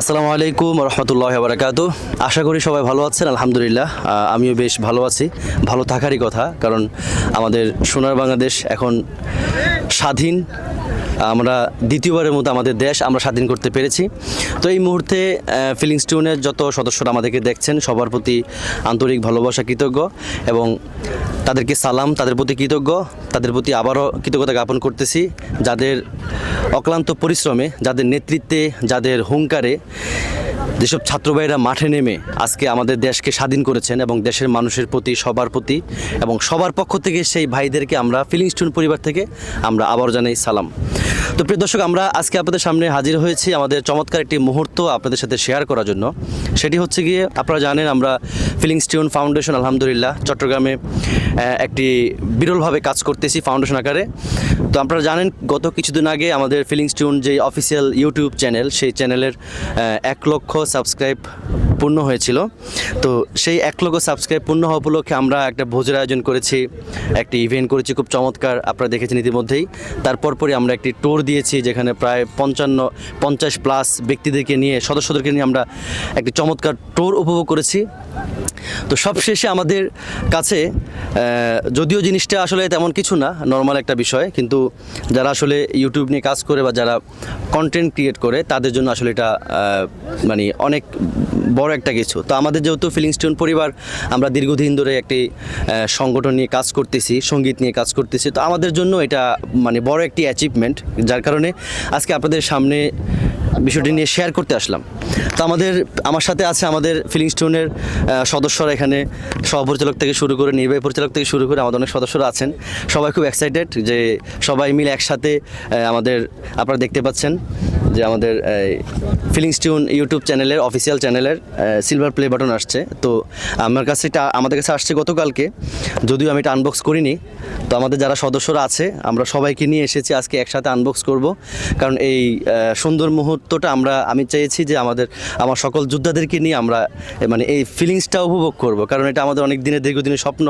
আসসালামু আলাইকুম রহমতুল্লাহ বারাকাতু আশা করি সবাই ভালো আছেন, আলহামদুলিল্লাহ। আমিও বেশ ভালো আছি। ভালো থাকারই কথা, কারণ আমাদের সোনার বাংলাদেশ এখন স্বাধীন আমরা দ্বিতীয়বারের মতো আমাদের দেশ আমরা স্বাধীন করতে পেরেছি। তো এই মুহূর্তে ফিলিংস টিউনের যত সদস্যরা আমাদেরকে দেখছেন, সবার প্রতি আন্তরিক ভালোবাসা, কৃতজ্ঞ এবং তাদেরকে সালাম, তাদের প্রতি কৃতজ্ঞ, তাদের প্রতি আবারও কৃতজ্ঞতা জ্ঞাপন করতেছি। যাদের অক্লান্ত পরিশ্রমে, যাদের নেতৃত্বে, যাদের হুঙ্কারে যেসব ছাত্র ভাইরা মাঠে নেমে আজকে আমাদের দেশকে স্বাধীন করেছেন এবং দেশের মানুষের প্রতি, সবার প্রতি এবং সবার পক্ষ থেকে সেই ভাইদেরকে আমরা ফিলিংস টুন পরিবার থেকে আমরা আবার জানাই সালাম। তো প্রিয় দর্শক, আমরা আজকে আপনাদের সামনে হাজির হয়েছি আমাদের চমৎকার একটি মুহূর্ত আপনাদের সাথে শেয়ার করার জন্য। সেটি হচ্ছে গিয়ে, আপনারা জানেন আমরা ফিলিংস টিউন ফাউন্ডেশন আলহামদুলিল্লাহ, চট্টগ্রামে একটি বিরলভাবে কাজ করতেছি ফাউন্ডেশন আকারে। তো আপনারা জানেন, গত কিছুদিন আগে আমাদের ফিলিংস টিউন যে অফিসিয়াল ইউটিউব চ্যানেল সেই চ্যানেলের এক লক্ষ সাবস্ক্রাইব পূর্ণ হয়েছিল। তো সেই এক লক্ষ সাবস্ক্রাইব পূর্ণ হওয়া উপলক্ষে আমরা একটা ভোজের আয়োজন করেছি, একটি ইভেন্ট করেছি, খুব চমৎকার, আপনারা দেখেছেন ইতিমধ্যেই। তারপর পরে আমরা একটি ট্যুর দিয়েছি, যেখানে প্রায় পঞ্চান্ন, পঞ্চাশ প্লাস ব্যক্তিদেরকে নিয়ে, সদস্যদেরকে নিয়ে আমরা একটি চমৎকার ট্যুর উপভোগ করেছি। তো সবশেষে আমাদের কাছে যদিও জিনিসটা আসলে তেমন কিছু না নর্মাল একটা বিষয়, কিন্তু যারা আসলে ইউটিউব নিয়ে কাজ করে বা যারা কন্টেন্ট ক্রিয়েট করে, তাদের জন্য আসলে এটা মানে অনেক বড় একটা কিছু। তো আমাদের যেহেতু ফিলিংস পরিবার, আমরা দীর্ঘদিন ধরে একটি সংগঠন নিয়ে কাজ করতেছি, সংগীত নিয়ে কাজ করতেছি, তো আমাদের জন্য এটা মানে বড় একটি অ্যাচিভমেন্ট যার কারণে আজকে আপনাদের সামনে বিষয়টি নিয়ে শেয়ার করতে আসলাম। তো আমাদের আমার সাথে আছে আমাদের ফিলিং আহ, সদস্যরা এখানে সহপরিচালক থেকে শুরু করে নির্বাহী পরিচালক থেকে শুরু করে আমাদের অনেক সদস্যরা আছেন। সবাই খুব এক্সাইটেড যে সবাই মিলে একসাথে আমাদের আপনারা দেখতে পাচ্ছেন যে আমাদের ফিলিংস টিউন ইউটিউব চ্যানেলের অফিসিয়াল চ্যানেলের সিলভার প্লে বাটন আসছে। তো আমার কাছে এটা আমাদের কাছে আসছে গতকালকে। যদিও আমি এটা আনবক্স করিনি তো আমাদের যারা সদস্যরা আছে আমরা সবাইকে নিয়ে এসেছি আজকে একসাথে আনবক্স করব। কারণ এই সুন্দর সুন্দর মুহূর্তটা আমরা, আমি চেয়েছি যে আমাদের, আমার সকল যোদ্ধাদেরকে নিয়ে আমরা মানে এই ফিলিংসটা উপভোগ করব। কারণ এটা আমাদের অনেক দিনের দীর্ঘদিনের স্বপ্ন।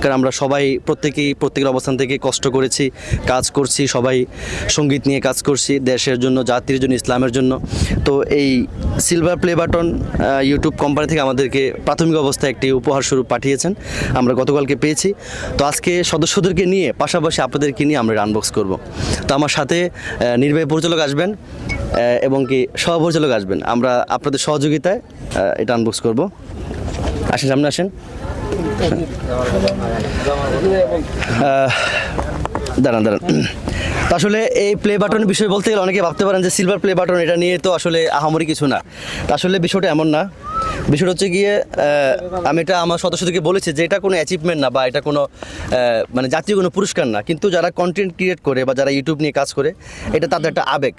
কারণ আমরা সবাই প্রত্যেকেই, প্রত্যেকের অবস্থান থেকে কষ্ট করেছি, কাজ করছি, সবাই সংগীত নিয়ে কাজ করছি, দেশের জন্য, জাতির জন্য, ইসলামের জন্য। তো এই silver play button YouTube company থেকে আমাদেরকে প্রাথমিক অবস্থায় একটি উপহার স্বরূপ পাঠিয়েছেন। আমরা গতকালকে পেয়েছি। তো আজকে সদস্যদেরকে নিয়ে, পাশাপাশি আপনাদেরকে নিয়ে আমরা আনবক্স করব। তো আমার সাথে নির্বাহী পরিচালক আসবেন এবং কি সহপরিচালক আসবেন। আমরা আপনাদের সহযোগিতায় এটা আনবক্স করব। আসেন, সামনে আসেন। দাঁড়ান দাঁড়ান। তো আসলে এই প্লে বাটনের বিষয় বলতে গেলে অনেকে ভাবতে পারেন যে সিলভার প্লে বাটন এটা নিয়ে তো আসলে আহামরি কিছু না। তা আসলে বিষয়টা এমন না। বিষয়টা হচ্ছে গিয়ে আমি এটা আমার সদস্যদেরকে বলেছি যে এটা কোনো অ্যাচিভমেন্ট না বা এটা কোনো মানে জাতীয় কোনো পুরস্কার না। কিন্তু যারা কন্টেন্ট ক্রিয়েট করে বা যারা ইউটিউব নিয়ে কাজ করে, এটা তাদের একটা আবেগ।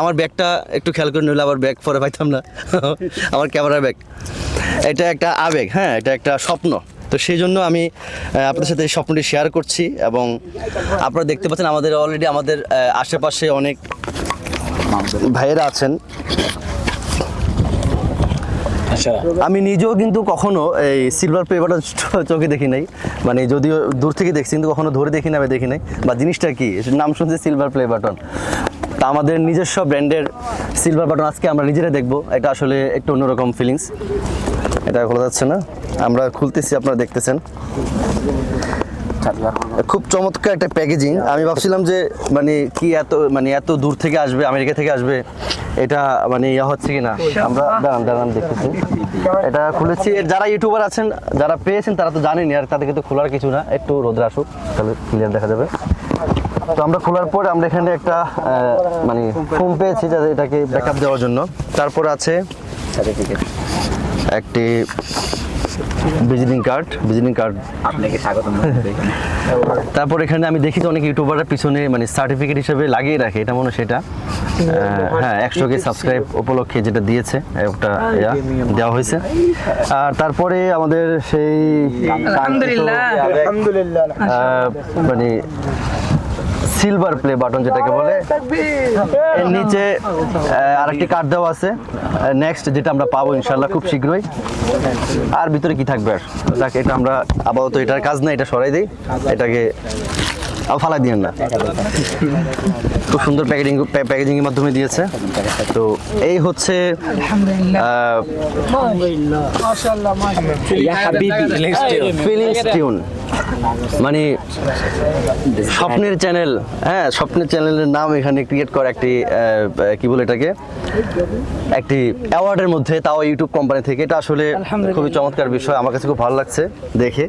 আমার ব্যাগটা একটু খেয়াল করে নিলে আবার ব্যাগ পরে পাইতাম না। আমার ক্যামেরা ব্যাগ এটা একটা আবেগ হ্যাঁ এটা একটা স্বপ্ন। তো সেই জন্য আমি আপনাদের সাথে এই স্বপ্নটি শেয়ার করছি এবং আপনারা দেখতে পাচ্ছেন আমাদের অলরেডি আমাদের আশেপাশে অনেক ভাইয়েরা আছেন। আমি নিজেও কিন্তু কখনো এই সিলভার পেপারটা চোখে দেখি নাই। মানে যদিও দূর থেকে দেখছি, কিন্তু কখনো ধরে দেখি না আমি দেখি নাই। বা জিনিসটা কি? নাম শুনছি সিলভার প্লে বাটন তা আমাদের নিজস্ব ব্র্যান্ডের সিলভার বাটন আজকে আমরা নিজেরা দেখব। এটা আসলে একটু অন্যরকম ফিলিংস এটা খোলা যাচ্ছে না। আমরা খুলতেছি আপনারা দেখতেছেন। খুব চমৎকার একটা প্যাকেজিং আমি ভাবছিলাম যে মানে কি এত মানে এত দূর থেকে আসবে আমেরিকা থেকে আসবে এটা মানে ইয়া হচ্ছে কি না আমরা দাঁড়ান দাঁড়ান দেখতেছি। এটা খুলেছি। যারা ইউটিউবার আছেন যারা পেয়েছেন তারা তো জানেনি আর তাদেরকে তো খোলার কিছু না। একটু রোদ্র আসুক তাহলে ক্লিয়ার দেখা যাবে। তো আমরা খোলার পর আমরা এখানে একটা মানে ফোম পেয়েছি যাতে এটাকে ব্যাকআপ দেওয়ার জন্য। তারপর আছে একটি ভিজিটিং কার্ড ভিজিটিং কার্ড আপনাকে স্বাগত তারপর এখানে আমি দেখি যে অনেক ইউটিউবাররা পিছনে মানে সার্টিফিকেট হিসেবে লাগিয়ে রাখে এটা মনে সেটা। হ্যাঁ একশো কে সাবস্ক্রাইব উপলক্ষে যেটা দিয়েছে একটা ইয়া দেওয়া হয়েছে। আর তারপরে আমাদের সেই আলহামদুলিল্লাহ। আলহামদুলিল্লাহ মানে সিলভার প্লে বাটন যেটাকে বলে। এর নিচে আরেকটি কার্ড দেওয়া আছে। নেক্সট যেটা আমরা পাবো ইনশাল্লাহ খুব শীঘ্রই। আর ভিতরে কি থাকবে আর? এটা আমরা আপাতত এটার কাজ না এটা সরাই দিই। এটাকে ফালাই দিয়েন না। খুব সুন্দর প্যাকেজিং প্যাকেজিং এর মাধ্যমে দিয়েছে। তো এই হচ্ছে ফিলিংস টিউন। মানে স্বপ্নের চ্যানেল হ্যাঁ স্বপ্নের চ্যানেলের নাম এখানে ক্রিয়েট করা একটি কি বলে এটাকে? একটি অ্যাওয়ার্ডের মধ্যে তাও ইউটিউব কোম্পানি থেকে। এটা আসলে খুবই চমৎকার বিষয়। আমার কাছে খুব ভালো লাগছে দেখে।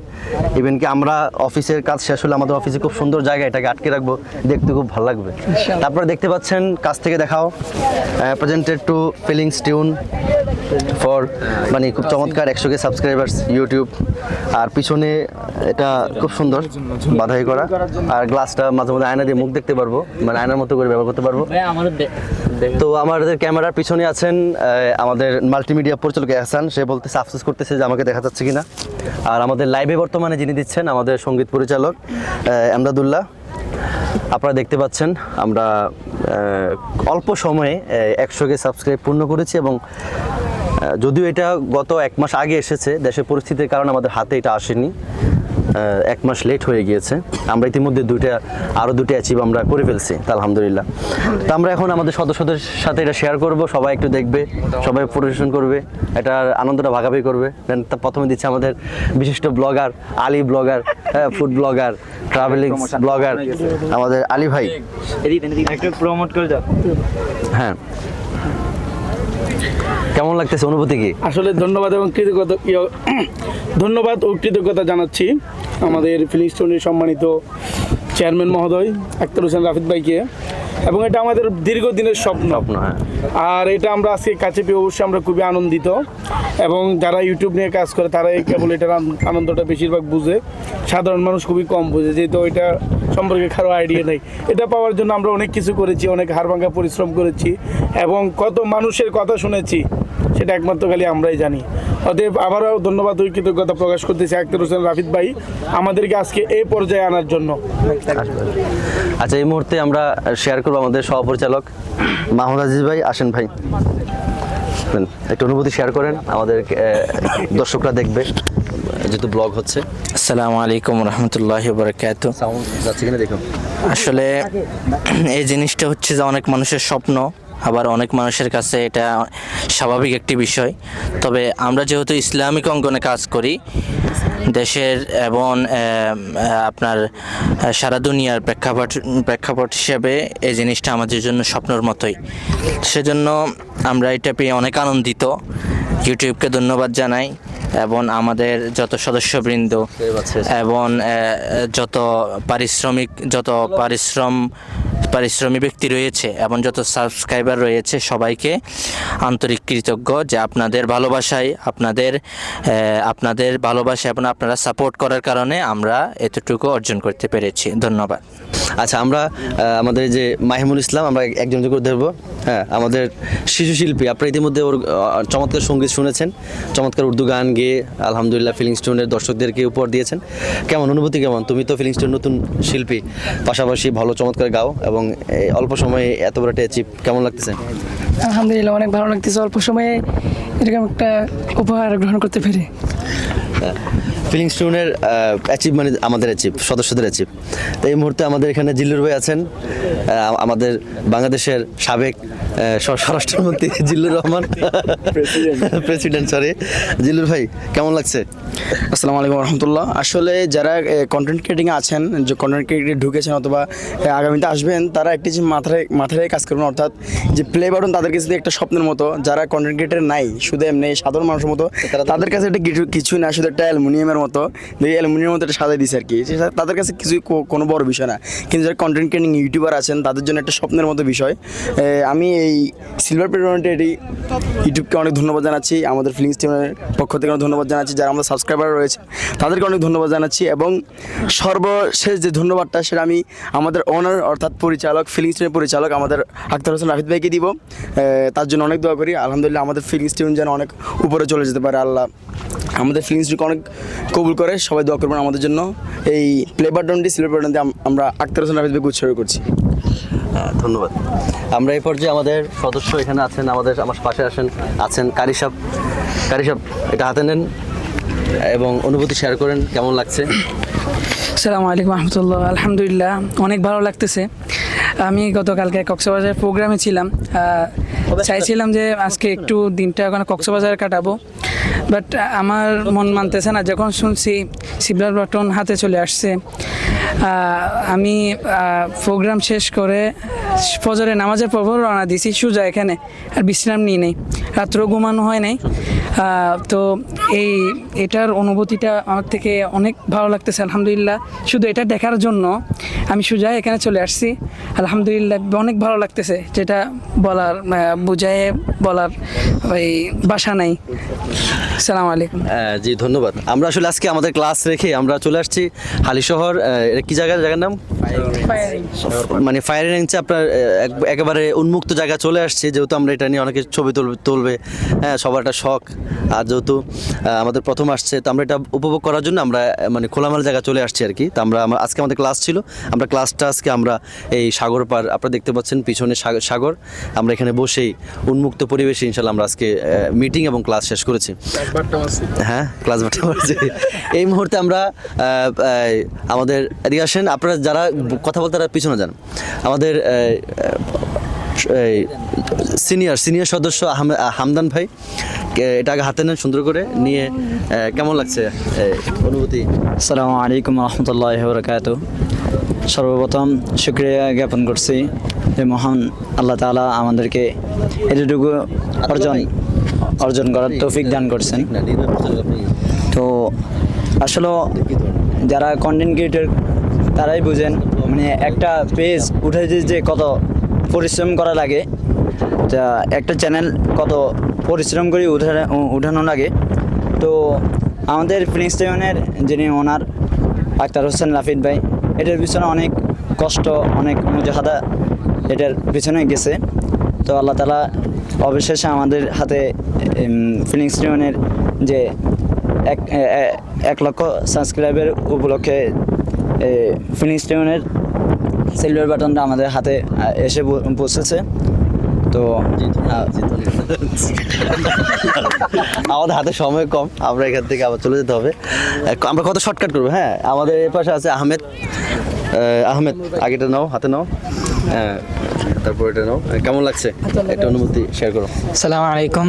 ইভেন কি আমরা অফিসের কাজ শেষ হলে আমাদের অফিসে খুব সুন্দর জায়গা এটাকে আটকে রাখব দেখতে খুব ভালো লাগবে। তারপরে দেখতে পাচ্ছেন কাছ থেকে দেখাও presented to feelings tune for মানে খুব চমৎকার একশো কে সাবস্ক্রাইবার্স ইউটিউব আর পিছনে এটা খুব সুন্দর বাধাই করা। আর গ্লাসটা মাঝে মাঝে আয়না দিয়ে মুখ দেখতে পারব মানে আয়নার মতো করে ব্যবহার করতে পারব। তো আমাদের ক্যামেরার পিছনে আছেন আমাদের মাল্টিমিডিয়া পরিচালক এহসান। সে বলতে আফসোস করতেছে যে আমাকে দেখা যাচ্ছে কিনা। আর আমাদের লাইভে বর্তমানে যিনি দিচ্ছেন আমাদের সংগীত পরিচালক আহ, এমদাদুল্লাহ আপনারা দেখতে পাচ্ছেন আমরা অল্প সময়ে একশো কে সাবস্ক্রাইব পূর্ণ করেছি এবং যদিও এটা গত এক মাস আগে এসেছে দেশের পরিস্থিতির কারণে আমাদের হাতে এটা আসেনি। এক মাস লেট হয়ে গিয়েছে। আমরা ইতিমধ্যে দুইটা আরও দুটো অ্যাচিভ আমরা করে ফেলছি তা আলহামদুলিল্লাহ। তো আমরা এখন আমাদের সদস্যদের সাথে এটা শেয়ার করব সবাই একটু দেখবে সবাই পরিবেশন করবে এটার আনন্দটা ভাগাভাগি করবে। দেন তা প্রথমে দিচ্ছে আমাদের বিশিষ্ট blogger Ali blogger food blogger travelling blogger আমাদের আলী ভাই। প্রমোট করে দাও। হ্যাঁ। কেমন লাগতেছে অনুভূতি কি? আসলে ধন্যবাদ এবং কৃতজ্ঞতা ধন্যবাদ ও কৃতজ্ঞতা জানাচ্ছি আমাদের ফিলিস্টোনের সম্মানিত চেয়ারম্যান মহোদয় আক্তার হোসেন রাফিদ ভাইকে। এবং এটা আমাদের দীর্ঘদিনের স্বপ্ন। স্বপ্ন হ্যাঁ। আর এটা আমরা আজকে কাছে পেয়ে অবশ্যই আমরা খুবই আনন্দিত। এবং যারা ইউটিউব নিয়ে কাজ করে, তারাই কেবল এটার আনন্দটা বেশিরভাগ বুঝে। সাধারণ মানুষ খুবই কম বুঝে, যেহেতু এটা সম্পর্কে কারও আইডিয়া নেই। এটা পাওয়ার জন্য আমরা অনেক কিছু করেছি, অনেক হাড়ভাঙ্গা পরিশ্রম করেছি এবং কত মানুষের কথা শুনেছি, সেটা একমাত্র খালি আমরাই জানি। অতএব আবারও ধন্যবাদ ওই কৃতজ্ঞতা প্রকাশ করতেছি আক্তার হোসেন রাফিদ ভাই, আমাদেরকে আজকে এই পর্যায়ে আনার জন্য। আচ্ছা এই মুহূর্তে আমরা শেয়ার করব আমাদের সহপরিচালক মাহমুদ আজিজ ভাই, আসেন ভাই। একটু অনুভূতি শেয়ার করেন আমাদের দর্শকরা দেখবে যেহেতু ব্লগ হচ্ছে। আসসালামু আলাইকুম রহমতুল্লাহ বরকাত সাউন্ড যাচ্ছে কিনা দেখুন। আসলে এই জিনিসটা হচ্ছে যে অনেক মানুষের স্বপ্ন আবার অনেক মানুষের কাছে এটা স্বাভাবিক একটি বিষয়। তবে আমরা যেহেতু ইসলামিক অঙ্গনে কাজ করি দেশের এবং আপনার সারা দুনিয়ার প্রেক্ষাপট প্রেক্ষাপট হিসেবে এই জিনিসটা আমাদের জন্য স্বপ্নর মতোই। সেজন্য আমরা এটা পেয়ে অনেক আনন্দিত। ইউটিউবকে ধন্যবাদ জানাই এবং আমাদের যত সদস্যবৃন্দ এবং যত পারিশ্রমিক, যত পারিশ্রম পারিশ্রমিক ব্যক্তি রয়েছে এবং যত সাবস্ক্রাইবার রয়েছে সবাইকে আন্তরিক কৃতজ্ঞ যে আপনাদের ভালোবাসায়, আপনাদের আপনাদের ভালোবাসা এবং আপনারা সাপোর্ট করার কারণে আমরা এতটুকু অর্জন করতে পেরেছি। ধন্যবাদ। আচ্ছা আমরা আমাদের যে মাহিমুল ইসলাম, আমরা একজন করে ধরবো। হ্যাঁ আমাদের শিশু শিল্পী। আপনারা ইতিমধ্যে ওর চমৎকার সংগীত শুনেছেন চমৎকার উর্দু গান গেয়ে আলহামদুলিল্লাহ ফিলিংস টোনের দর্শকদেরকে উপহার দিয়েছেন। কেমন অনুভূতি কেমন? তুমি তো ফিলিংস টোন নতুন শিল্পী পাশাপাশি ভালো চমৎকার গাও এবং এই অল্প সময়ে এত বড় একটা অ্যাচিভ কেমন লাগতেছে? আলহামদুলিল্লাহ অনেক ভালো লাগতেছে। অল্প সময়ে এরকম একটা উপহার গ্রহণ করতে পেরে। ফিলিংস টোনের অ্যাচিভ মানে আমাদের অ্যাচিভ সদস্যদের অ্যাচিভ তো এই মুহূর্তে আমাদের এখানে জিল্লুর ভাই আছেন আমাদের বাংলাদেশের সাবেক স্বরাষ্ট্রমন্ত্রী জিল্লুর রহমান। প্রেসিডেন্ট সরি জিল্লুর ভাই কেমন লাগছে? আসসালামু আলাইকুম রহমতুল্লাহ। আসলে যারা কন্টেন্ট ক্রিয়েটিংয়ে আছেন যে কন্টেন্ট ক্রিয়েটিং ঢুকেছেন অথবা আগামীতে আসবেন তারা একটি যে মাথায় মাথায় কাজ করবেন অর্থাৎ যে প্লে বাটন তাদের কাছে একটা স্বপ্নের মতো যারা কন্টেন্ট ক্রিয়েটার নাই শুধু এমনি সাধারণ মানুষের মতো তাদের কাছে এটা কিছু কিছু না শুধু একটা অ্যালুমিনিয়ামের মতো অ্যালুমিনিয়ামের মতো এটা সাজাই দিছে আর কি। তাদের কাছে কিছু কোনো বড় বিষয় না। কিন্তু যারা কন্টেন্ট ক্রিয়েটিং ইউটিউবার আছেন, তাদের জন্য একটা স্বপ্নের মতো বিষয়। আমি এই সিলভার পেরোনেটে এটি ইউটিউবকে অনেক ধন্যবাদ জানাচ্ছি। আমাদের ফিলিংস টিমের পক্ষ থেকে অনেক ধন্যবাদ জানাচ্ছি। যারা আমাদের সাবস্ক্রাইবার রয়েছে তাদেরকে অনেক ধন্যবাদ জানাচ্ছি। এবং সর্বশেষ যে ধন্যবাদটা, সেটা আমি আমাদের ওনার অর্থাৎ পরিচালক ফিলিংস টিমের পরিচালক, আমাদের আক্তার হোসেন রাফিদ ভাইকে দিব। তার জন্য অনেক দোয়া করি। আলহামদুলিল্লাহ, আমাদের ফিলিংস টিম যেন অনেক উপরে চলে যেতে পারে। আল্লাহ, আমাদের ফিলিংস অনেক কবুল করে সবাই দোয়া করবেন আমাদের জন্য। এই প্লে বাটনটি সিলভার বাটনটি আমরা আক্তার হোসেন রাফিদ ভাইকে উৎসর্গ করছি। ধন্যবাদ। আমরা এই পর্যায়ে আমাদের সদস্য এখানে আছেন আমাদের আমার পাশে আসেন আছেন কারি সাহেব কারি সাহেব এটা হাতে নেন এবং অনুভূতি শেয়ার করেন কেমন লাগছে? আসসালামু আলাইকুম রহমতুল্লাহ আলহামদুলিল্লাহ অনেক ভালো লাগতেছে। আমি গতকালকে কক্সবাজার প্রোগ্রামে ছিলাম। চাইছিলাম যে আজকে একটু দিনটা ওখানে কক্সবাজারে কাটাবো। বাট আমার মন মানতেছে না। যখন শুনছি শিবলাল বাটন হাতে চলে আসছে। আমি প্রোগ্রাম শেষ করে ফজরে নামাজের পর রওনা দিছি সুজা এখানে, আর বিশ্রাম নিই নেই। রাত্রেও ঘুমানো হয় নাই। তো এই, এটার অনুভূতিটা আমার থেকে অনেক ভালো লাগতেছে, আলহামদুলিল্লাহ। শুধু এটা দেখার জন্য আমি সুজা এখানে চলে আসছি। আলহামদুলিল্লাহ, অনেক ভালো লাগতেছে, যেটা বলার বুঝায় বলার ওই বাসা নাই। সালাম আলাইকুম। জি, ধন্যবাদ। আমরা আসলে আজকে আমাদের ক্লাস রেখে আমরা চলে আসছি হালিশহর এটা কি জায়গা জায়গার নাম? মানে ফায়ার রেঞ্জে আপনার এক- একেবারে উন্মুক্ত জায়গা চলে আসছে যেহেতু আমরা এটা নিয়ে অনেকে ছবি তুলবে তুলবে। হ্যাঁ সবার একটা শখ। আর যেহেতু আমাদের প্রথম আসছে তো আমরা এটা উপভোগ করার জন্য আমরা মানে খোলামেলা জায়গা চলে আসছি আর কি। তো আমরা আমরা- আজকে আমাদের ক্লাস ছিল। আমরা ক্লাসটা আজকে আমরা এই সাগর পার আপনারা দেখতে পাচ্ছেন পিছনে সাগর- সাগর। আমরা এখানে বসেই উন্মুক্ত পরিবেশে ইনশাল্লাহ আমরা আজকে মিটিং এবং ক্লাস শেষ করেছি। হ্যাঁ ক্লাস বাটা এই মুহূর্তে আমরা আমাদের এদিকে আসেন, আপনারা যারা কথা বলতে তারা পিছনে যান। আমাদের সিনিয়র সিনিয়র সদস্য হামদান ভাই এটা আগে হাতে নেন সুন্দর করে, নিয়ে কেমন লাগছে অনুভূতি? আসসালামু আলাইকুম রহমতুল্লাহ বরকাত সর্বপ্রথম শুক্রিয়া জ্ঞাপন করছি যে মহান আল্লাহ তাআলা আমাদেরকে এতটুকু অর্জন অর্জন করার তৌফিক দান করছেন। তো আসলে যারা কন্টেন্ট ক্রিয়েটর তারাই বুঝেন মানে একটা পেজ উঠে যে যে কত পরিশ্রম করা লাগে, তা একটা চ্যানেল কত পরিশ্রম করে উঠে উঠানো লাগে। তো আমাদের ফিনিস্টেশনের যিনি ওনার, আক্তার হোসেন রাফিদ ভাই, এটার পিছনে অনেক কষ্ট, অনেক মুজাহাদা এটার পিছনে গেছে। তো আল্লাহ তালা অবশেষে আমাদের হাতে ফিলিংস টিউনের যে এক এক লক্ষ সাবস্ক্রাইবের উপলক্ষে ফিনিক্স টিউনের সিলভার বাটনটা আমাদের হাতে এসে পৌঁছেছে তো। আমাদের হাতে সময় কম আমরা এখান থেকে আবার চলে যেতে হবে। আমরা কত শর্টকাট করব? হ্যাঁ আমাদের এ পাশে আছে আহমেদ। আহমেদ আগেটা নাও হাতে নাও। হ্যাঁ তারপর এটা নাও। কেমন লাগছে? একটা অনুভূতি শেয়ার করো। সালাম আলাইকুম।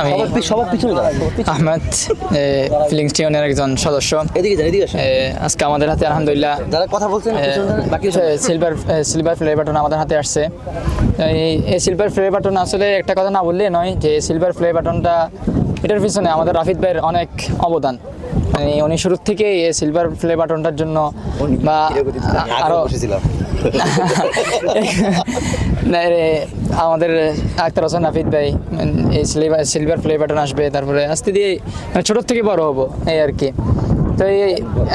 আমি সবার পিছনে। আহমেদ ফিলিংস টিউনের একজন সদস্য। এদিকে যান এদিকে আসেন। আজকে আমাদের হাতে আলহামদুলিল্লাহ যারা কথা বলছেন বাকি সিলভার সিলভার ফ্লে বাটন আমাদের হাতে আসছে। এই সিলভার ফ্লে বাটন আসলে একটা কথা না বললে নয় যে সিলভার ফ্লে বাটনটা এটার পিছনে আমাদের রাফিদ ভাইয়ের অনেক অবদান। মানে উনি শুরুর থেকে এই সিলভার ফ্লে বাটনটার জন্য বা আরও বসেছিলাম। না, রে, আমাদের আক্তার হোসেন নাফিদ ভাই এই সিলভার সিলভার প্লে বাটন আসবে তারপরে আস্তে দিয়ে মানে ছোটোর থেকে বড় হব এই আর কি। তো এই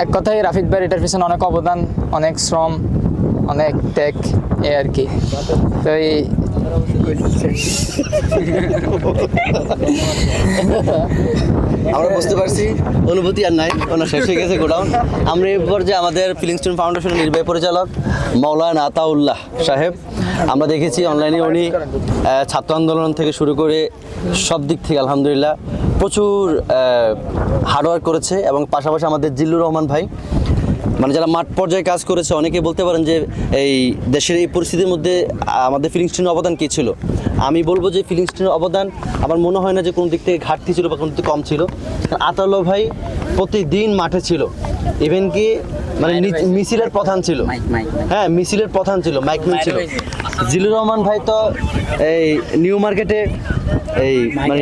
এক কথায় রাফিদ ভাই এটার পিছনে অনেক অবদান অনেক শ্রম অনেক ত্যাগ এই আর কি। তো এই আমরা বুঝতে পারছি, অনুভূতি আর নাই, ওনার শেষ হয়ে গেছে গোডাউন। আমরা এই পর্যায়ে আমাদের ফিলিংস্টোন ফাউন্ডেশনের নির্বাহী পরিচালক মৌলানা আতাউল্লাহ সাহেব। আমরা দেখেছি অনলাইনে উনি ছাত্র আন্দোলন থেকে শুরু করে সব দিক থেকে আলহামদুলিল্লাহ প্রচুর হার্ডওয়ার্ক করেছে এবং পাশাপাশি আমাদের জিল্লুর রহমান ভাই মানে যারা মাঠ পর্যায়ে কাজ করেছে অনেকে বলতে পারেন যে এই দেশের এই পরিস্থিতির মধ্যে আমাদের ফিলিংস্টিনের অবদান কী ছিল? আমি বলব যে ফিলিংস্টিনের অবদান আমার মনে হয় না যে কোনো দিক থেকে ঘাটতি ছিল বা কোনো দিক থেকে কম ছিল। আতাউল্লাহ ভাই প্রতিদিন মাঠে ছিল। ইভেন কি মানে মিছিলের প্রধান ছিল। হ্যাঁ মিছিলের প্রধান ছিল মাইকম্যান ছিল। জিলুর রহমান ভাই তো এই নিউ মার্কেটে এই মানে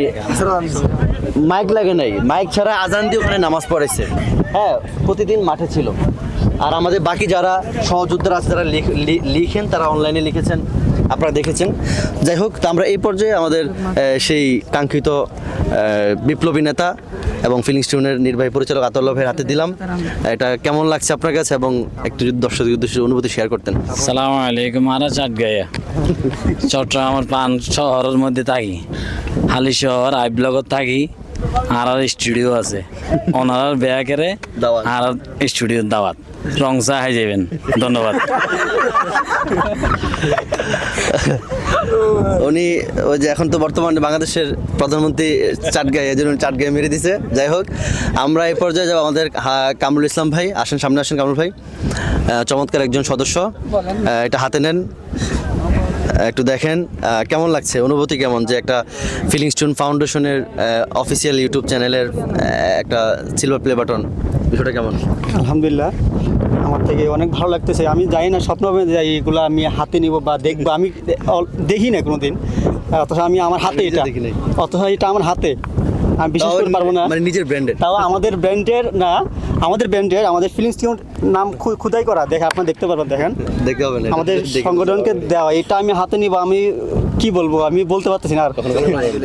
মাইক লাগে নাই। মাইক ছাড়া আজান দিয়ে ওখানে নামাজ পড়েছে হ্যাঁ প্রতিদিন মাঠে ছিল। আর আমাদের বাকি যারা সহযোদ্ধারা আছে যারা লিখেন, তারা অনলাইনে লিখেছেন। আপনারা দেখেছেন। যাই হোক, তো আমরা এই পর্যায়ে আমাদের সেই কাঙ্ক্ষিত বিপ্লবী নেতা এবং ফিলিংস টিউনের নির্বাহী পরিচালক আতল্লাহ ভাইয়ের হাতে দিলাম। এটা কেমন লাগছে আপনার কাছে? এবং একটু যদি দর্শকের উদ্দেশ্যে অনুভূতি শেয়ার করতেন। সালাম আলাইকুম, আরা চাট গায়া চট্টগ্রামের পান শহরের মধ্যে থাকি। হালি শহর আই ব্লগত থাকি। আর আর স্টুডিও আছে। ওনার ব্যাকেরে দাওয়াত। আর স্টুডিওর দাওয়াত। রংসা হাই যাবেন। ধন্যবাদ। উনি ওই যে এখন তো বর্তমানে বাংলাদেশের প্রধানমন্ত্রী চাটগাঁয়ে এই জন্য চাটগাঁয়ে মেরে দিছে। যাই হোক আমরা এই পর্যায়ে যাব আমাদের কামরুল ইসলাম ভাই। আসেন সামনে আসেন কামরুল ভাই। চমৎকার একজন সদস্য। এটা হাতে নেন। একটু দেখেন কেমন লাগছে? অনুভূতি কেমন যে একটা ফিলিংস টুন ফাউন্ডেশনের অফিসিয়াল ইউটিউব চ্যানেলের একটা সিলভার প্লে বাটন বিষয়টা কেমন? আলহামদুলিল্লাহ। আমার থেকে অনেক ভালো লাগতেছে। আমি জানি না স্বপ্ন যাই এগুলো আমি হাতে নিব বা দেখব। আমি দেখি না কোনো দিন অথচ আমি আমার হাতে এটা। দেখি নাই। অথচ এটা আমার হাতে। আমি বিশ্বাস করতে পারব না। মানে নিজের ব্র্যান্ডের তাও আমাদের ব্র্যান্ডের না আমাদের ব্র্যান্ডের আমাদের ফিলিংস টিউন নাম খু- খুদাই করা। দেখে আপনার দেখতে পারবেন দেখেন। দেখতে হবে না এটা আমাদের সংগঠনকে দেওয়া এটা আমি হাতে নিব আমি কি বলব আমি বলতে পারতেছি না আর।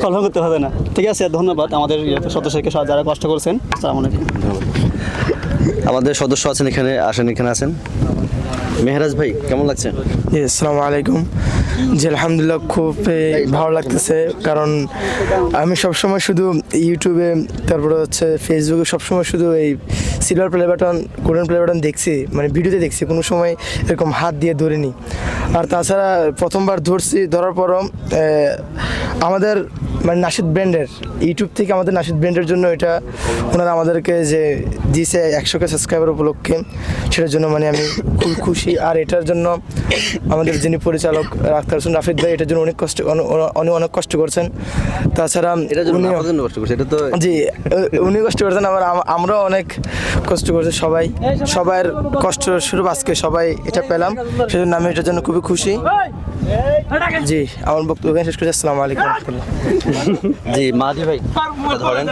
কলম করতে হবে না। ঠিক আছে ধন্যবাদ আমাদের ইয়েতে সদস্যকে যারা কষ্ট করছেন আসসালামু আলাইকুম। আমাদের সদস্য আছেন এখানে আসেন এখানে আছেন মেহরাজ ভাই কেমন লাগছে? আসসালামু আলাইকুম। জি আলহামদুলিল্লাহ খুব ভালো লাগতেছে। কারণ আমি সবসময় শুধু ইউটিউবে, তারপরে হচ্ছে ফেসবুকে সবসময় শুধু এই silver play button golden play button দেখছি মানে ভিডিওতে দেখছি, কোনো সময় এরকম হাত দিয়ে ধরিনি। আর তাছাড়া প্রথমবার ধরছি, ধরার পরও আমাদের মানে নাশিদ ব্র্যান্ডের ইউটিউব থেকে আমাদের নাশিদ ব্র্যান্ডের জন্য এটা ওনারা আমাদেরকে যে দিয়েছে একশো কে সাবস্ক্রাইবার উপলক্ষে সেটার জন্য মানে আমি খুব খুশি। আর এটার জন্য আমাদের যিনি পরিচালক আখতার হোসেন রাফিদ ভাই এটার জন্য অনেক কষ্ট উনি অনেক কষ্ট করছেন। তাছাড়া এটার জন্য কষ্ট করছে এটা তো জি উনি কষ্ট করছেন আবার আম- আমরাও অনেক কষ্ট করছি সবাই। সবার কষ্ট শুরু আজকে সবাই এটা পেলাম সেজন্য আমি এটার জন্য খুবই খুশি। জি আমার বক্তব্য এখানে শেষ করছি। আসসালামু আলাইকুম রহমতুল্লাহ। জি মাদি ভাই ধরেন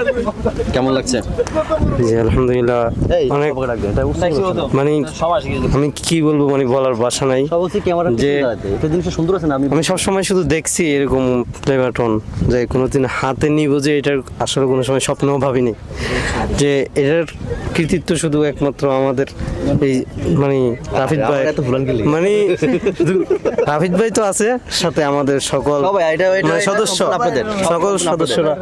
কেমন লাগছে? জি আলহামদুলিল্লাহ। অনেক। মানে আমি কি বলব মানে বলার ভাষা নাই। সব হচ্ছে ক্যামেরা যে সুন্দর আছে না? আমি আমি সবসময় শুধু দেখছি এরকম যে কোনোদিন হাতে নিব যে এটার আসলে কোনো সময় স্বপ্নও ভাবিনি। যে এটার কৃতিত্ব শুধু একমাত্র আমাদের এই মানে রাফিদ ভাই। মানে রাফিদ ভাই তো আছে সাথে আমাদের সকল মানে সদস্য। আপনাদের। সকল সদস্যরা।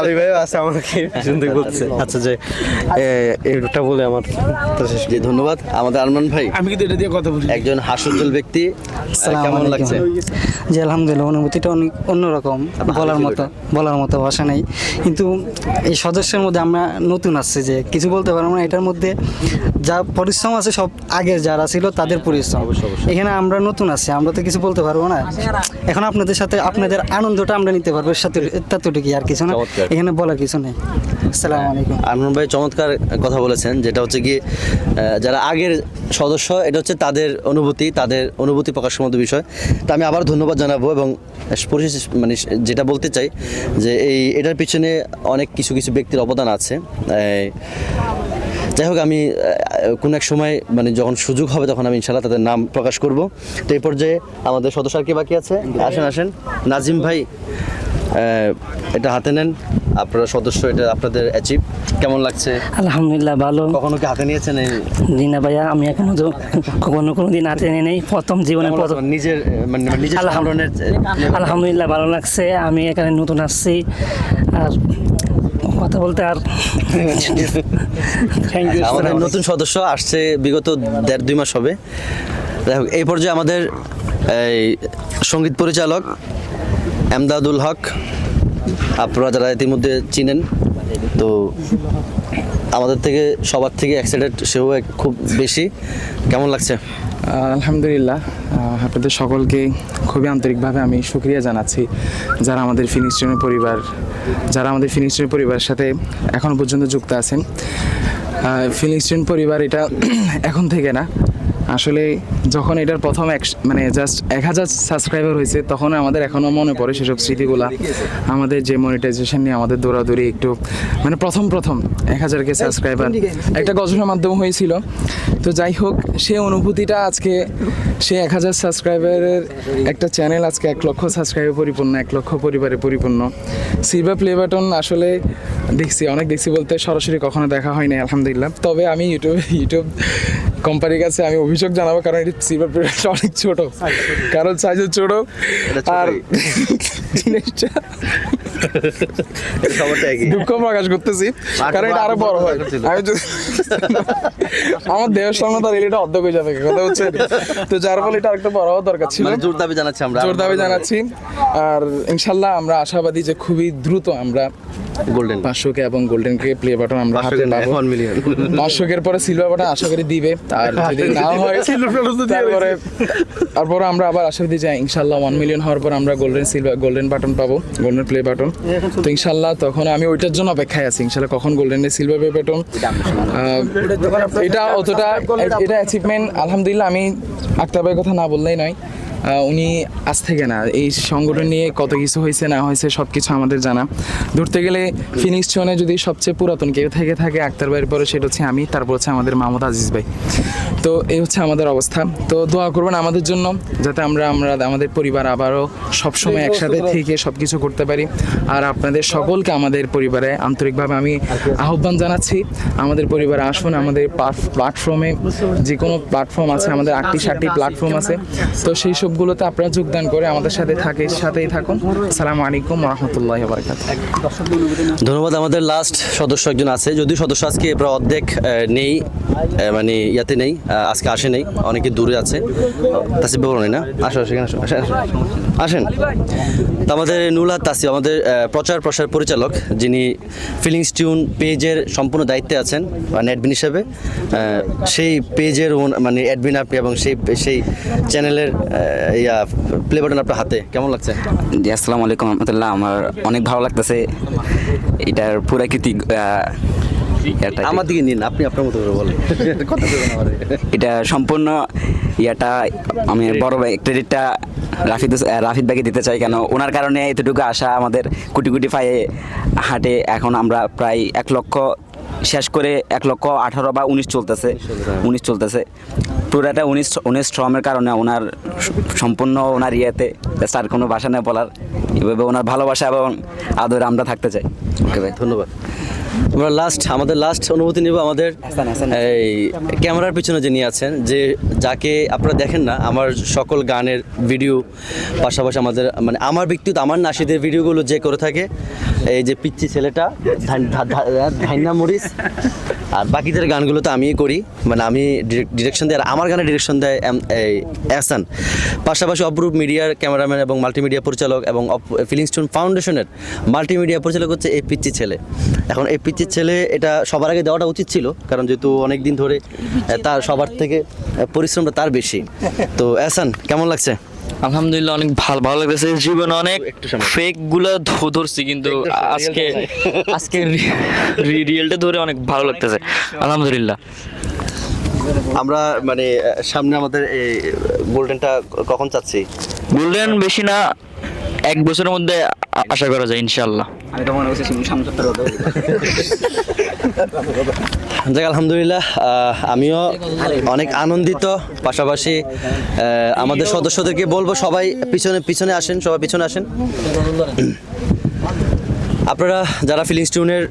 আলী ভাইও আছে আমাকে। শুনতে বলছে আচ্ছা যে এটা বলে আমার জি ধন্যবাদ। আমাদের আরমান ভাই আমি কিন্তু এটা দিয়ে কথা বলি। একজন হাস্যোজ্জ্বল ব্যক্তি। কেমন লাগছে? জি আলহামদুলিল্লাহ অনুভূতিটা অনেক অন্যরকম। বলার মতো বলার মতো ভাষা নেই। কিন্তু এই সদস্যের মধ্যে আমরা নতুন আসছে যে কিছু বলতে পারব না। এটার মধ্যে যা পরিশ্রম আছে সব আগে যারা ছিল তাদের পরিশ্রম। এখানে আমরা নতুন আছি। আমরা তো কিছু বলতে পারব না। এখন আপনাদের সাথে আপনাদের আনন্দটা আমরা নিতে পারব সাথে ততটুকু আর কিছু না। এখানে বলার কিছু নেই। আসসালামু আলাইকুম। আরমান ভাই চমৎকার কথা বলেছেন যেটা হচ্ছে কি যারা আগের সদস্য এটা হচ্ছে তাদের অনুভূতি তাদের অনুভূতি প্রকাশের মতো বিষয়। তা আমি আবার ধন্যবাদ জানাব এবং পরিশেষে মানে যেটা বলতে চাই যে এই এটার পিছনে অনেক কিছু কিছু ব্যক্তির অবদান আছে। যাই হোক আমি কোনো এক সময় মানে যখন সুযোগ হবে তখন আমি ইনশাল্লাহ তাদের নাম প্রকাশ করব। তো এই পর্যায়ে আমাদের সদস্য আর কি বাকি আছে? আসেন আসেন। নাজিম ভাই এটা হাতে নেন। আপনারা সদস্য এটা আপনাদের অ্যাচিভ কেমন লাগছে? আলহামদুলিল্লাহ ভালো। কখনো কি হাতে নিয়েছেন এই? রিনা ভাইয়া আমি এখনও তো কখনো কোনো দিন হাতে নিয়ে নেই। প্রথম জীবনে লাগছে? নিজের মানে নিজের। আলহামদুলিল্লাহ ভালো লাগছে। আমি এখানে নতুন আসছি। আর কথা বলতে আর থ্যাংক ইউ আমাদের নতুন সদস্য আসছে বিগত দেড় দুই মাস হবে। যাই হোক এই পর্যায়ে আমাদের এই সংগীত পরিচালক এমদাদুল হক আপনারা যারা ইতিমধ্যে চিনেন তো আমাদের থেকে সবার থেকে এক্সাইটেড সেও খুব বেশি। কেমন লাগছে? আলহামদুলিল্লাহ আপনাদের সকলকে খুবই আন্তরিকভাবে আমি সুক্রিয়া জানাচ্ছি যারা আমাদের ফিনিস্ট্রিমের পরিবার, যারা আমাদের ফিনিস্ট্রিমের পরিবারের সাথে এখনও পর্যন্ত যুক্ত আছেন। ফিলিস্টিন পরিবার এটা এখন থেকে না আসলে যখন এটার প্রথম এক মানে জাস্ট এক হাজার সাবস্ক্রাইবার হয়েছে, তখন আমাদের এখনও মনে পড়ে সেসব স্মৃতিগুলা। আমাদের যে মনিটাইজেশন নিয়ে আমাদের দৌড়াদৌড়ি একটু মানে প্রথম প্রথম এক হাজারকে সাবস্ক্রাইবার একটা গঠনের মাধ্যম হয়েছিল। তো যাই হোক, সে অনুভূতিটা আজকে, সে এক হাজার সাবস্ক্রাইবারের একটা চ্যানেল আজকে এক লক্ষ সাবস্ক্রাইবার পরিপূর্ণ, এক লক্ষ পরিবারে পরিপূর্ণ। সিলভার প্লে বাটন আসলে দেখছি, অনেক দেখছি বলতে সরাসরি কখনো দেখা হয়নি আলহামদুলিল্লাহ। তবে আমি ইউটিউবে ইউটিউব কোম্পানির কাছে আমি অভিযোগ জানাব কারণ এটি সিলভার প্লে অনেক ছোট। কারণ সাইজও ছোট। আর। জিনিসটা দুঃখ প্রকাশ করতেছি কারণ এটা আরও বড় হয়। আমি আমার দেহের সামনে তার এটা অর্ধেক হয়ে যাবে কথা হচ্ছে। তো যার ফলে এটা আরেকটা বড় হওয়া দরকার ছিল। মানে জোর দাবি জানাচ্ছি আমরা জোর দাবি জানাচ্ছি। আর ইনশাল্লাহ আমরা আশাবাদী যে খুবই দ্রুত আমরা গোল্ডেন পাঁচশোকে এবং গোল্ডেন কে প্লে বাটন আমরা হাতে পাবো মিলিয়ন পাঁচশোকের পরে সিলভার বাটন আশা করি দিবে। আর যদি না হয় তারপরে তারপরে আমরা আবার আশাবাদী যাই। ইনশাল্লাহ ওয়ান মিলিয়ন হওয়ার পর আমরা গোল্ডেন সিলভার গোল্ডেন বাটন পাবো গোল্ডেন প্লে বাটন তো ইনশাল্লাহ তখন আমি ওইটার জন্য অপেক্ষায় আছি। ইনশাল্লাহ কখন গোল্ডেন সিলভার প্লে বাটন এটা অতটা এটা অ্যাচিভমেন্ট আলহামদুলিল্লাহ আমি আক্তাবের কথা না বললেই নয়। উনি আজ থেকে না এই সংগঠন নিয়ে কত কিছু হয়েছে না হয়েছে সব কিছু আমাদের জানা। ধরতে গেলে ফিনিক্স জোনে যদি সবচেয়ে পুরাতন কেউ থেকে থাকে আক্তার ভাইয়ের পরে সেটা হচ্ছে আমি তারপর হচ্ছে আমাদের মাহমুদ আজিজ ভাই। তো এই হচ্ছে আমাদের অবস্থা। তো দোয়া করবেন আমাদের জন্য যাতে আমরা আমরা আমাদের পরিবার আবারও সবসময় একসাথে থেকে সব কিছু করতে পারি। আর আপনাদের সকলকে আমাদের পরিবারে আন্তরিকভাবে আমি আহ্বান জানাচ্ছি আমাদের পরিবারে আসুন আমাদের প্ল্যাটফর্মে যে কোনো প্ল্যাটফর্ম আছে আমাদের আটটি সাতটি প্ল্যাটফর্ম আছে। তো সেই সবগুলোতে আপনারা যোগদান করে আমাদের সাথে থাকে সাথেই থাকুন। সালামু আলাইকুম রহমতুল্লাহ বারকাত ধন্যবাদ আমাদের লাস্ট সদস্য একজন আছে। যদিও সদস্য আজকে প্রায় অর্ধেক নেই মানে ইয়াতে নেই আজকে আসে নেই অনেকে দূরে আছে। তাসিব নেই না? আসো সেখানে আসো আসেন, আমাদের নুলা তাসিব আমাদের প্রচার প্রসার পরিচালক যিনি ফিলিংস টিউন পেজের সম্পূর্ণ দায়িত্বে আছেন মানে অ্যাডমিন হিসেবে। সেই পেজের মানে অ্যাডমিন আপনি এবং সেই সেই চ্যানেলের ইয়া প্লে বাটন আপনার হাতে কেমন লাগছে? জি আসসালামু আলাইকুম রহমতুল্লাহ আমার অনেক ভালো লাগতেছে। এটার পুরাকৃতি আমার দিকে নিন আপনি আপনার মতো করে বলেন। এটা সম্পূর্ণ ইয়াটা আমি বড় ভাই ক্রেডিটটা রাফিদ রাফিদ ভাইকে দিতে চাই কেন ওনার কারণে এতটুকু আশা আমাদের কোটি কোটি পায়ে হাটে। এখন আমরা প্রায় এক লক্ষ শেষ করে এক লক্ষ আঠারো বা উনিশ চলতেছে উনিশ চলতেছে। পুরাটা উনিশ উনিশ শ্রমের কারণে ওনার সম্পূর্ণ ওনার ইয়েতে স্যার কোনো ভাষা নেই বলার। এভাবে ওনার ভালোবাসা এবং আদরে আমরা থাকতে চাই। ধন্যবাদ। আমরা লাস্ট আমাদের লাস্ট অনুভূতি নিব আমাদের এই ক্যামেরার পিছনে যিনি আছেন যে যাকে আপনারা দেখেন না আমার সকল গানের ভিডিও পাশাপাশি আমাদের মানে আমার ব্যক্তিগত আমার নাসিদের ভিডিওগুলো যে করে থাকে এই যে পিচ্ছি ছেলেটা ধাইনা মরিস আর বাকিদের গানগুলো তো আমিই করি মানে আমি ডিরেকশন দেয় আর আমার গানে ডিরেকশন দেয় এই এহসান। পাশাপাশি অপরূপ মিডিয়ার ক্যামেরাম্যান এবং মাল্টিমিডিয়া পরিচালক এবং ফিলিংস টোন ফাউন্ডেশনের মাল্টিমিডিয়া পরিচালক হচ্ছে এই পিচ্ছি ছেলে। এখন এই পিচ্চির ছেলে এটা সবার আগে দেওয়াটা উচিত ছিল কারণ যেহেতু অনেক দিন ধরে তার সবার থেকে পরিশ্রমটা তার বেশি। তো এহসান কেমন লাগছে? আলহামদুলিল্লাহ অনেক ভালো ভালো লাগতেছে। জীবনে অনেক ফেকগুলো ধ- ধরছি কিন্তু আজকে আজকে রিয়েলটা ধরে অনেক ভালো লাগতেছে। আলহামদুলিল্লাহ। আমরা মানে সামনে আমাদের এই গোল্ডেনটা কখন চাচ্ছি? গোল্ডেন বেশি না। এক বছরের মধ্যে আশা করা যায় ইনশাল্লাহ আমি তো মনে করছি সামনে। যাক আলহামদুলিল্লাহ আমিও অনেক আনন্দিত। পাশাপাশি আমাদের সদস্যদেরকে বলব সবাই পিছনে পিছনে আসেন সবাই পিছনে আসেন। আপনারা যারা ফিলিংস টিউনের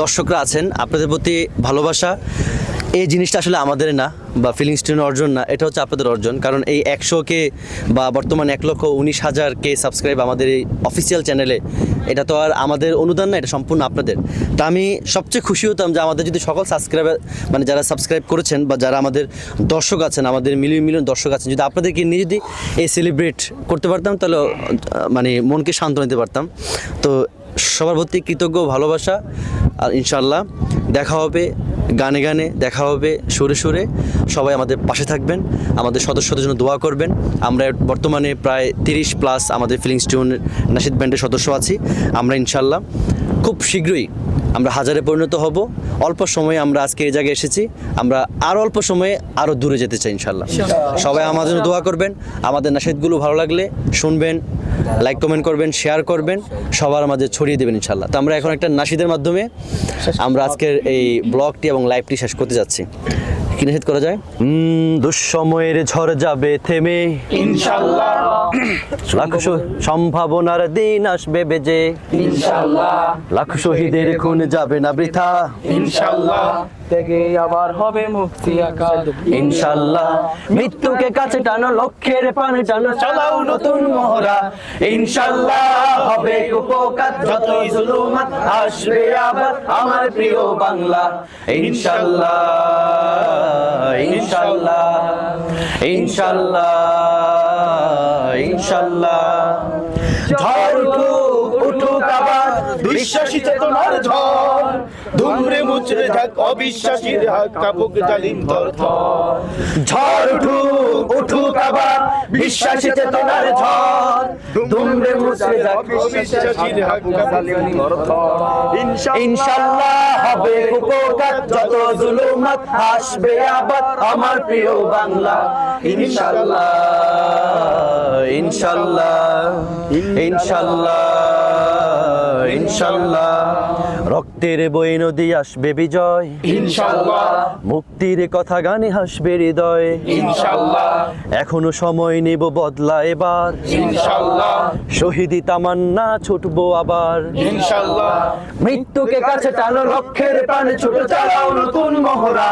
দর্শকরা আছেন আপনাদের প্রতি ভালোবাসা। এই জিনিসটা আসলে আমাদের না, বা ফিলিংস টিউনের অর্জন না, এটা হচ্ছে আপনাদের অর্জন। কারণ এই একশো কে বা বর্তমান এক লক্ষ উনিশ হাজার কে সাবস্ক্রাইব আমাদের এই অফিসিয়াল চ্যানেলে এটা তো আর আমাদের অনুদান না, এটা সম্পূর্ণ আপনাদের। তা আমি সবচেয়ে খুশি হতাম যে আমাদের যদি সকল সাবস্ক্রাইবার মানে যারা সাবস্ক্রাইব করেছেন বা যারা আমাদের দর্শক আছেন, আমাদের মিলিয়ন মিলিয়ন দর্শক আছেন, যদি আপনাদেরকে নিয়ে যদি এই সেলিব্রেট করতে পারতাম, তাহলে মানে মনকে শান্ত নিতে পারতাম। তো সবার প্রতি কৃতজ্ঞ, ভালোবাসা, আর ইনশাল্লাহ দেখা হবে, গানে গানে দেখা হবে, সুরে সুরে। সবাই আমাদের পাশে থাকবেন, আমাদের সদস্যদের জন্য দোয়া করবেন। আমরা বর্তমানে প্রায় তিরিশ প্লাস আমাদের ফিলিংস টিউন নাসিদ ব্যান্ডের সদস্য আছি। আমরা ইনশাল্লাহ খুব শীঘ্রই আমরা হাজারে পরিণত হব। অল্প সময়ে আমরা আজকে এই জায়গায় এসেছি। আমরা আরও অল্প সময়ে আরও দূরে যেতে চাই ইনশাল্লাহ সবাই আমাদের জন্য দোয়া করবেন। আমাদের নাসিদগুলো ভালো লাগলে শুনবেন লাইক কমেন্ট করবেন শেয়ার করবেন। সবার মাঝে ছড়িয়ে দেবেন ইনশাল্লাহ তো আমরা এখন একটা নাসিদের মাধ্যমে আমরা আজকের এই ব্লগটি এবং লাইভটি শেষ করতে যাচ্ছি। কি নিষেধ করা যায়? দুঃসময়ের ঝড় যাবে থেমে। ইনশাল্লাহ লাখ সম্ভাবনার দিন আসবে বেজে। ইনশাআল্লাহ। লাখ শহীদের খুন যাবে না বৃথা। ইনশাআল্লাহ থেকে আবার হবে মুক্তি আকাশ। ইনশাল্লাহ। মৃত্যুকে কাছে টানো লক্ষ্যের পানে টানো চালাও নতুন মহড়া। ইনশাল্লাহ হবে উপকার যত জুলুমাত আসবে আবার আমার প্রিয় বাংলা। ইনশাল্লাহ। ইনশাল্লাহ। ইনশাল্লাহ। ইনশাল্লাহ। ঝড় আবার বিশ্বাসী চেতনার ঝড়। ধুমরে মুচড়ে যাক অবিশ্বাসীর কাপুক জালিম থর ঝড় উঠুক উঠুক আবার বিশ্বাসী চেতনার ঝড়। দুমড়ে মুচড়ে যাক অবিশ্বাসীর জালিম তর ইনশাল্লাহ হবে উপকার, যত জুলুমাত আসবে আবার আমার প্রিয় বাংলা। ইনশাল্লাহ ইনশাল্লাহ ইনশাল্লাহ। ইনশাল্লাহ। রক্তের বই নদী আসবে বিজয়। মুক্তির কথা গানে হাসবে হৃদয়। এখনও সময় নেব বদলা এবার। ইনশাল্লাহ শহীদি তামান্না ছুটবো আবার। মৃত্যুকে কাছে টানো লক্ষ্যের প্রাণে ছোট চালাও নতুন মহড়া।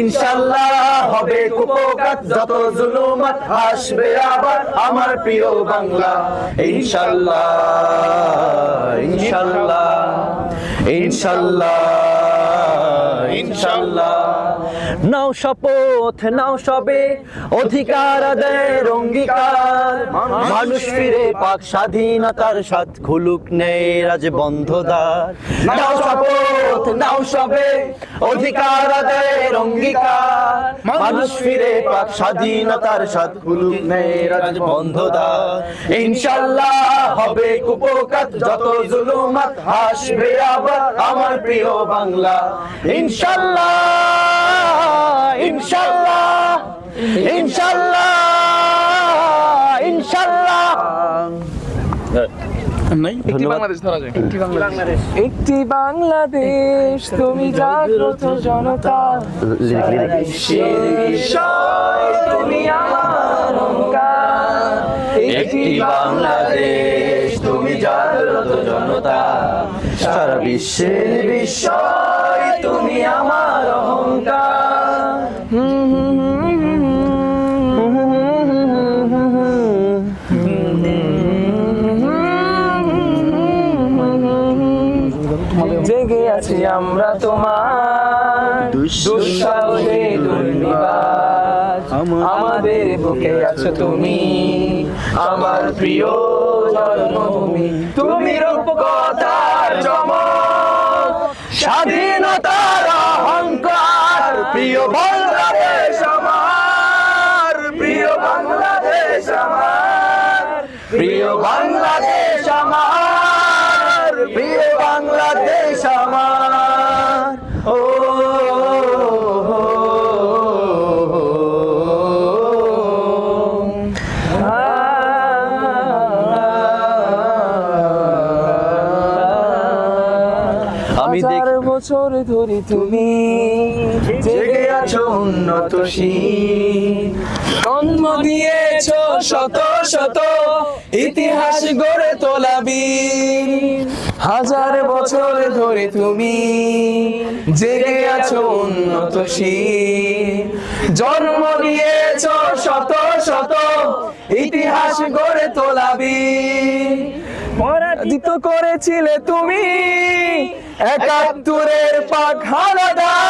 ইনশাল্লাহ হবে কুপকাত যত জুলুমাত আসবে আবার আমার প্রিয় বাংলা। ইনশাল্লাহ ইনশাল্লাহ ইনশাল্লাহ ইনশাল্লাহ। নাও শপথ, নাও সবে। অধিকার আদায়ের অঙ্গীকার। মানুষ ফিরে পাক স্বাধীনতার সাথ খুলুক নেই রাজ বন্ধদার। নাও শপথ, নাও সবে। অধিকার আদায়ের অঙ্গীকার। মানুষ ফিরে পাক স্বাধীনতার সাথ খুলুক নেই রাজ বন্ধদার। ইনশাল্লাহ হবে কুপকাত, যত জুলুমাত আসবে আবার আমার প্রিয় বাংলা। ইনশাল্লাহ ইনশাল্লাহ ইনশাল্লাহ ইনশাল্লাহ একটি বাংলাদেশ তুমি জাগ্রত জনতা। তুমি আমার একটি বাংলাদেশ তুমি জাগ্রত জনতা। সারা বিশ্বের বিস্ময় তুমি আমার অহংকার। আছি আমরা তোমার দুঃসাহসে দুর্নিবাস। আমাদের বুকে আছো তুমি। আমার প্রিয় জন্মভূমি তুমি রূপকথার জম স্বাধীনতার অহংকার প্রিয় বাংলাদেশ জন্ম দিয়েছ শত শত, ইতিহাস গড়ে তোলা বীর। হাজার বছর ধরে তুমি জেগে আছো উন্নত জন্ম দিয়েছ শত শত, ইতিহাস গড়ে তোলা বীর। পরাজিত করেছিলে তুমি একাত্তরের হানাদার।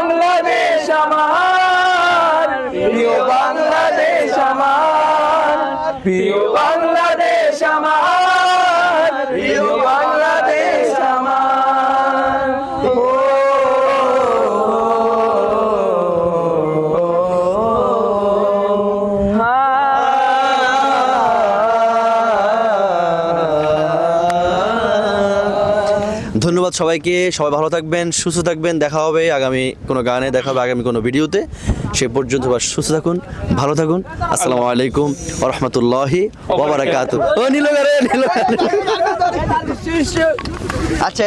ধন্যবাদ সবাইকে। সবাই ভালো থাকবেন, সুস্থ থাকবেন। দেখা হবে আগামী কোনো গানে, দেখা হবে আগামী কোনো ভিডিওতে। সে পর্যন্ত বা সুস্থ থাকুন, ভালো থাকুন। আসসালামু আলাইকুম রহমতুল্লাহি আচ্ছা